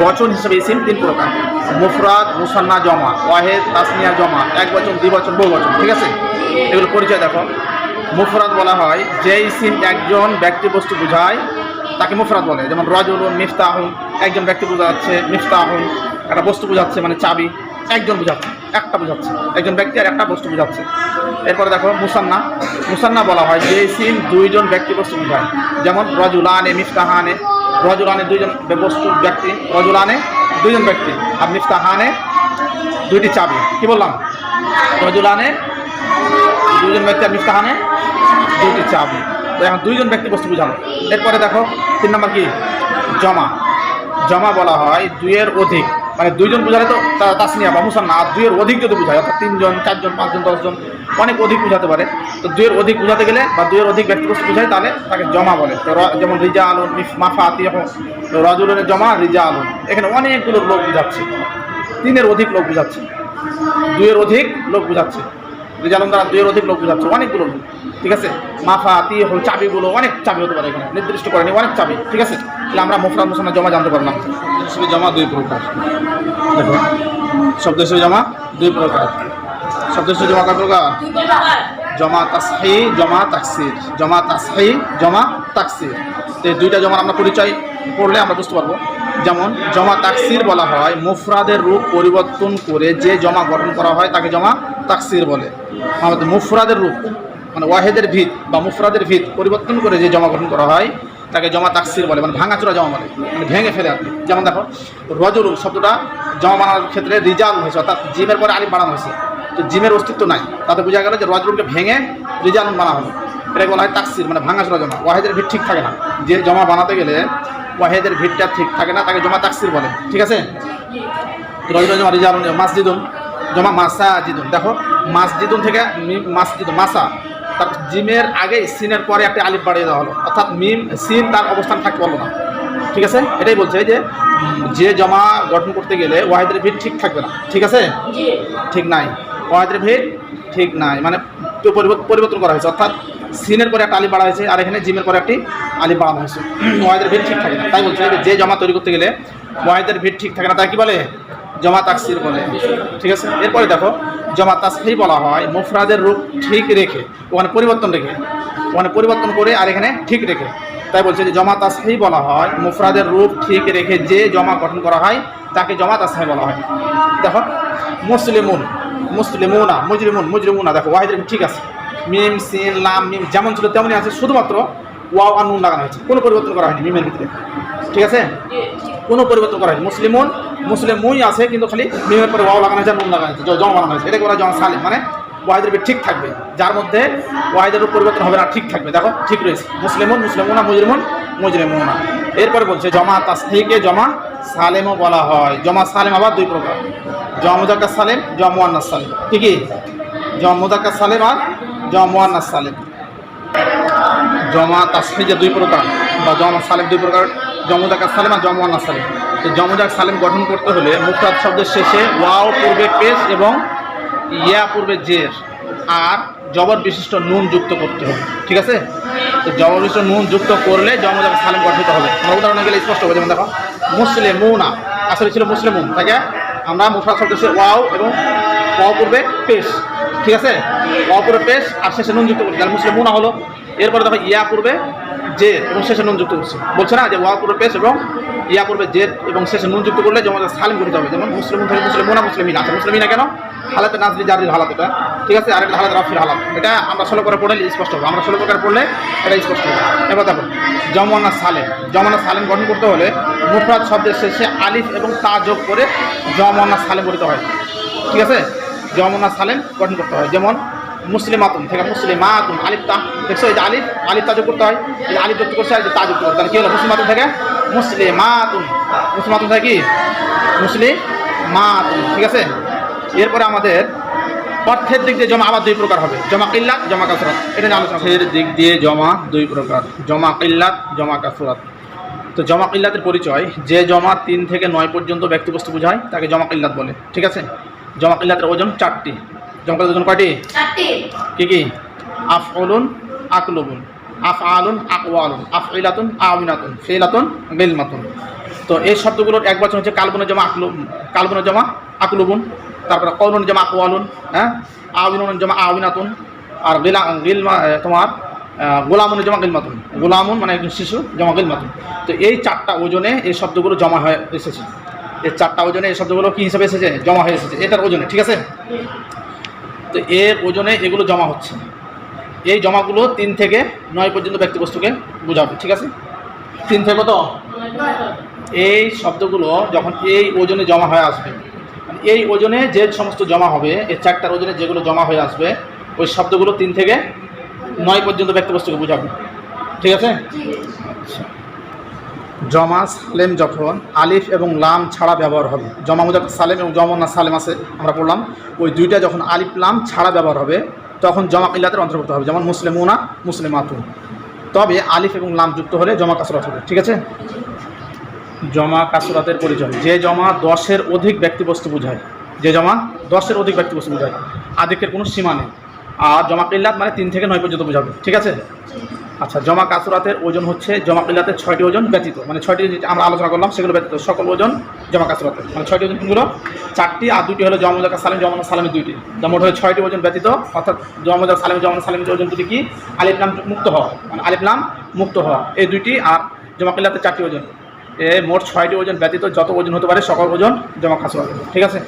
বচন হিসেবে ইসিম তিন প্রকার মুফরাদ, মুসান্না জমা, ওয়াহেদ, তাসনিয়া জমা, এক বচন, দুই বচন, বহু বচন, ঠিক আছে? এগুলো পরিচয় দেখো। মুফরাদ বলা হয় যে ইসিম একজন ব্যক্তি বস্তু বোঝায়, তাকে মুফরাদ বলে। যেমন রজুলুন, মিফতাহুন, একজন ব্যক্তি বোঝাচ্ছে, মিফতাহুন, একটা বস্তু বোঝাচ্ছে মানে চাবি, একজন বোঝাচ্ছে, একটা বোঝাচ্ছে, একজন ব্যক্তি আর একটা বস্তু বোঝাচ্ছে। এরপরে দেখো, মুসান্না। মুসান্না বলা হয় যে সিম দুইজন ব্যক্তি বস্তু বোঝায়। যেমন রজুলানে, মিফতাহানে রজুলানে দুইজন বস্তু ব্যক্তি রজুলানে দুইজন ব্যক্তি। আর মিফতাহানে দুইটি চাবি। কি বললাম? রজুলানে দুইজন ব্যক্তি আর মিফতাহানে দুইটি চাবি। তো এখন দুইজন ব্যক্তি বস্তু বোঝানো। এরপরে দেখো, তিন নম্বর কি? জমা। জমা বলা হয় দুইয়ের অধিক। মানে দুইজন বোঝালে তো তাসনিয়া বা মুসান্না, আর দুইয়ের অধিক যদি বোঝায় অর্থাৎ তিনজন, চারজন, পাঁচজন, দশজন, অনেক অধিক বোঝাতে পারে। তো দুইয়ের অধিক বোঝাতে গেলে বা দুইয়ের অধিক ব্যক্তি বস্তু বোঝায় তাহলে তাকে জমা বলে। তো যেমন রিজা আলুন মিফ আতিয়া রজুলের জমা রিজা আলুন এখানে অনেকগুলো লোক বোঝাচ্ছে। তিনের অধিক লোক বোঝাচ্ছে। দুইয়ের অধিক লোক বোঝাচ্ছে। রিজালম দ্বারা দুইয়ের অধিক লোক বোঝাচ্ছে অনেকগুলো লোক ঠিক আছে? মাফা তি হল চাবিগুলো অনেক চাবি হতে পারে এখানে নির্দিষ্ট করেনি অনেক চাবি ঠিক আছে? তাহলে আমরা মুফরাদ মুসান্না জমা জানতে পারলাম। জমা দুই প্রকার। দেখো শব্দ হিসেবে জমা দুই প্রকার। শব্দ হিসেবে জমা কয় প্রকার। জমা তাসহি জমা তাকসির জমা তাসহি জমা তাকসির। এই দুইটা জমা আমরা পরিচয় পড়লে আমরা বুঝতে পারব। যেমন, জমা তাকসির বলা হয়, মুফরাদের রূপ পরিবর্তন করে যে জমা গঠন করা হয় তাকে জমা তাকসির বলে। আমাদের মুফরাদের রূপ মানে ওয়াহেদের ভিত বা মুফরাদের ভিত পরিবর্তন করে যে জমা গঠন করা হয় তাকে জমা তাকসির বলে মানে ভাঙাচোরা জমা বলে মানে ভেঙে ফেলে আর যেমন দেখো রজরুল শব্দটা জমা বানানোর ক্ষেত্রে রিজাল হয়েছে, অর্থাৎ জিমের পরে আলিফ বানানো হয়েছে। তো জিমের অস্তিত্ব নাই। তাতে বোঝা গেল যে রজরুলকে ভেঙে রিজাল বানা হলো। এটাকে বলা হয় তাকসির? মানে ভাঙাচোরা জমা। ওয়াহেদের ভিড় ঠিক থাকে না। যে জমা বানাতে গেলে ওয়াহেদের ভিড়টা ঠিক থাকে না তাকে জমা তাকসির বলে। ঠিক আছে? জমা রিজাল মাসজিদুন। জমা মাসা জিদুন দেখো মাসজিদুন থেকে মিম- মাসজিদ মাসা। তার জিমের আগে সিনের পরে একটা আলিফ বাড়িয়ে দেওয়া হলো। অর্থাৎ মিম সিন তার অবস্থান থাকতে পারল না। ঠিক আছে? এটাই বলছে যে যে জমা গঠন করতে গেলে ওয়াহিদের ভিড় ঠিক থাকবে না। ঠিক আছে? ঠিক নাই। ওয়াহিদের ভিড় ঠিক নাই। মানে পরিবর্তন করা হয়েছে। অর্থাৎ সিনের পরে একটা আলিফ বাড়া হয়েছে, আর এখানে জিমের পরে একটি আলিফ বাড়ানো হয়েছে। ওয়াহিদের ভিড় ঠিক থাকে না। তাই বলছে, যে জমা তৈরি করতে গেলে ওয়াহিদের ভিড় ঠিক থাকে না। তাই কি বলে? জমা তাকসির বলে। ঠিক আছে? এরপরে দেখো জমা তাসহি বলা হয়, মুফরাদের রূপ ঠিক রেখে, ওখানে পরিবর্তন রেখে, ওখানে পরিবর্তন করে আর এখানে ঠিক রেখে। তাই বলছে যে জমা তাসহি বলা হয়, মুফরাদের রূপ ঠিক রেখে যে জমা গঠন করা হয়, তাকে জমা তাসহি বলা হয়। দেখো, মুসলিমুন, মুসলিমুনা, মুজরিমুন, মুজরিমুনা, দেখো, ওয়াহিদের ঠিক আছে। মিম, সিন, লাম, মিম, যেমন ছিল তেমনই আছে, শুধুমাত্র ওয়াও আর নুন লাগানো হয়েছে। কোনো পরিবর্তন করা হয়নি মিমের ভিতরে। ঠিক আছে? কোনো পরিবর্তন করা হয়নি। মুসলিমুন মুসলিম মুই আছে, কিন্তু খালি মিমের পরে ওয়াও লাগানো হয়েছে নুন লাগানো হয়েছে জমা বানানো হয়েছে। এটাকে বলা জমা সালিম। মানে ওয়াহিদের ঠিক থাকবে। যার মধ্যে ওয়াহিদের পরিবর্তন হবে না, ঠিক থাকবে। দেখো, ঠিক রয়েছে। মুসলিমুন, মুসলিমুনা, মুজরিমুন, মুজরিমুনা। এরপরে বলছে, জমা তাসহিকে জমা সালেমও বলা হয়। জমা সালেম আবার দুই প্রকার। জমা মুজাক্কার সালেম জমা সালেম। ঠিকই জমা মুজাক্কার সালেম আর জমা সালেম। জমা তাসফিজে দুই প্রকার, বা জমা সালেম দুই প্রকার জমুদাকা সালেম আর জমুয়ান্না সালেম। তো জমুদাক সালেম গঠন করতে হলে মুফরাদ শব্দের শেষে ওয়াও পূর্বে পেশ এবং ইয়া পূর্বে জের আর জবর বিশিষ্ট নুন যুক্ত করতে হবে। ঠিক আছে? তো জবর বিশিষ্ট নুন যুক্ত করলে জমুদাক সালেম গঠিত হবে। উদাহরণে গেলে স্পষ্ট হবে, যেমন দেখো, মুসলিমুনা। আসলে ছিল মুসলিমুন তাকে আমরা মুফরাদ শব্দের শেষে ওয়াও এবং ওয়াও পূর্বে পেশ, ঠিক আছে? ওয়াও পূর্বে পেশ আর শেষে নুন যুক্ত করছি। তাহলে মুসলিমুনা হলো। এরপরে দেখো ইয়া পূর্বে জের এবং শেষে নুন যুক্ত করছে। বলছে না যে ওয়া পূর্বে পেশ এবং ইয়া পূর্বে জের এবং শেষে নুন যুক্ত করলে যেমন সালিম করতে হবে। যেমন মুসলিম থেকে মুসলিমুনা মুসলিমিনা আছে মুসলিমিনা কেন? হালাতে নাজরি জারির হালাত এটা ঠিক আছে? আর আরেকটা হালাত, রাফির হালাত। এটা আমরা ষোলো করে পড়লে স্পষ্ট হবে। আমরা ষোলো প্রকার পড়লে এটা স্পষ্ট হবে। এবার দেখো, জমানা সালেম। জমানা সালেম গঠন করতে হলে মুফরাদ শব্দের শেষে আলিফ এবং তা যোগ করে জমানা সালেম বলতে হয়। ঠিক আছে? জমনা সালেম গঠন করতে হয়। যেমন মুসলিমাতুন থেকে মুসলিমাতুন আলিফ তা দেখছ এই যে আলিফ আলিফ তা যোগ করতে হয়। এই যে আলিফ যুক্ত করছে আর যে তা যুক্ত করতে হয় কি হলো? মুসলিমাতুন থেকে মুসলিমাতুন। মুসলিমাতুন থেকে কি? মুসলিম মুসলিমাতুন ঠিক আছে? এরপরে আমাদের অর্থের দিক দিয়ে জমা আবার দুই প্রকার হবে। জমা কিল্লাত জমা কাসরাত। এটা নিয়ে আলোচনা অর্থের দিক দিয়ে জমা দুই প্রকার। জমা কিল্লাত জমা কাসরাত। তো জমা কিল্লাতের পরিচয় যে জমা তিন থেকে নয় পর্যন্ত ব্যক্তিবস্তু বোঝায় তাকে জমা কিল্লাত বলে ঠিক আছে? জমা কিল্লাতের ওজন চারটি। জমা কিল্লাতের ওজন কয়টি? চারটি। কি কি? আফউলুন আকলুবুন। আফআলুন আকওয়ালুন। আফইলাতুন আউনাতুন ফিলাতুন গিলমাতুন। তো এই শব্দগুলোর এক বচন হচ্ছে কালবনের জমা আকলু কালবনের জমা আকলুবুন। তারপরে কৌলন জমা আকওয়ালুন হ্যাঁ? আউবিনুন জমা আউবিনাতুন আর গিলা গিলমা তোমার গোলামুন জমা গিলমাতুন। গোলামুন মানে একজন শিশু জমা গিলমাতুন। তো এই চারটা ওজনে এই শব্দগুলো জমা হয়ে এসেছে। এই চারটা ওজনে এই শব্দগুলো কী হিসাবে এসেছে? জমা হয়ে এসেছে। এটার ওজনে ঠিক আছে? তো এর ওজনে এগুলো জমা হচ্ছে। এই জমাগুলো তিন থেকে নয় পর্যন্ত ব্যক্তিবস্তুকে বোঝাবে ঠিক আছে? তিন থেকে কত? এই শব্দগুলো যখন এই ওজনে জমা হয়ে আসবে মানে এই ওজনে যে সমস্ত জমা হবে এই চারটার ওজনে যেগুলো জমা হয়ে আসবে ওই শব্দগুলো তিন থেকে নয় পর্যন্ত ব্যক্তিবস্তুকে বোঝাবে। ঠিক আছে? আচ্ছা। জমা সালেম যখন, আলিফ এবং লাম ছাড়া ব্যবহার হবে। জমা মুজাক সালেম এবং জমনা সালেম আছে, আমরা পড়লাম। ওই দুইটা যখন আলিফ, লাম ছাড়া ব্যবহার হবে, তখন জমা ইল্লাতের অন্তর্ভুক্ত হবে। যেমন মুসলিমুনা, মুসলিমাতুন। তবে আলিফ এবং লাম যুক্ত হলে জমা কাসরাত হবে, ঠিক আছে? জমা কাসরাতের পরিচয়। যে জমা দশের অধিক ব্যক্তিবস্তু বোঝায়। যে জমা দশের অধিক ব্যক্তিবস্তু বোঝায়। আদিকের কোনো সীমা নেই। আর জমা কিল্লাত মানে তিন থেকে নয় পর্যন্ত বোঝাবে, ঠিক আছে? আচ্ছা জমা কাসরাতের ওজন হচ্ছে, জমা কিল্লাতের ছয়টি ওজন ব্যতীত মানে ছয়টি যেটা আমরা আলোচনা করলাম, সেগুলো ব্যতীত, সকল ওজন জমা কাসরাতের মানে ছয়টি ওজন কোনগুলো? চারটি আর দুটি হলো জমা মুজাকা সালেম, জমা সালামের দুইটি। মোট হয়ে ছয়টি ওজন ব্যতীত, অর্থাৎ জমা মুজাকা সালেম, জমা সালামের ওজন দুটি কি? আলিফ নাম মুক্ত হওয়া মানে আলিফ নাম মুক্ত হওয়া, এই দুইটি আর জমা কিল্লাতের চারটি ওজন। এ মোট ছয়টি ওজন ব্যতীত যত ওজন হতে পারে, সকল ওজন জমা কাসরাত, ঠিক আছে?